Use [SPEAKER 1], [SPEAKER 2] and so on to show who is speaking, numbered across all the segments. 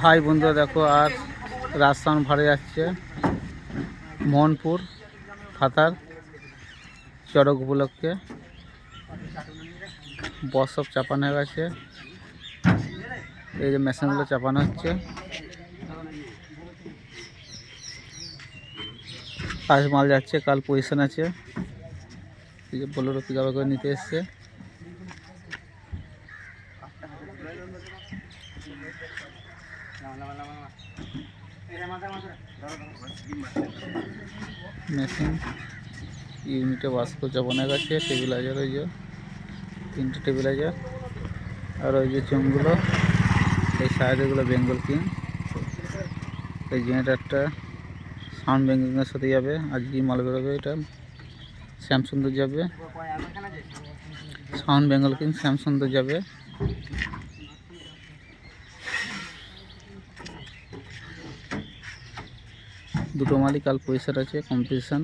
[SPEAKER 1] High বন্ধুরা, দেখো, আর রাজস্থান ভাড়ে যাচ্ছে মোহনপুর খাতার চড়ক উপলক্ষে। বস সব চাপানো হয়ে গেছে। এই যে মেশিনগুলো চাপানো হচ্ছে। আজ মাল যাচ্ছে, কাল পজিশন আছে। এই যে বোলেরো পিক করে নিতে এসছে। মেশিন ইউনিটে বাস্ক চাপানো গেছে টেবিলাইজার ওই যে তিনটে টেবিলাইজার আর ওই যে চুমগুলো এই সাইডেগুলো বেঙ্গল কিং এই জেনারেটারটা সাউন্ড বেঙ্গলের সাথে যাবে আজকে মাল বেরোবে এটা স্যামসুন্দর যাবে সাউন্ড বেঙ্গল কিং স্যামসুন্দর যাবে দুটো মালই কাল পয়সার আছে কম্পিটিশান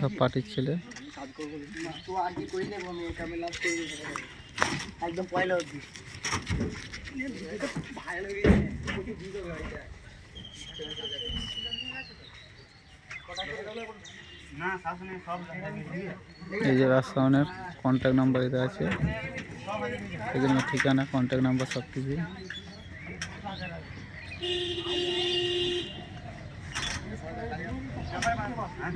[SPEAKER 1] সব পার্টির ছেলে।
[SPEAKER 2] একদম পয়লা অবধি
[SPEAKER 1] এই যে রাজস্থানের কন্ট্যাক্ট নাম্বার এটা আছে। এখানে ঠিকানা কন্ট্যাক্ট নাম্বার সব কিছু।
[SPEAKER 2] আর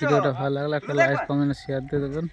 [SPEAKER 1] ভিডিওটা ভালো লাগলে একটা লাইক কমেন্ট শেয়ার দিয়ে দেবেন।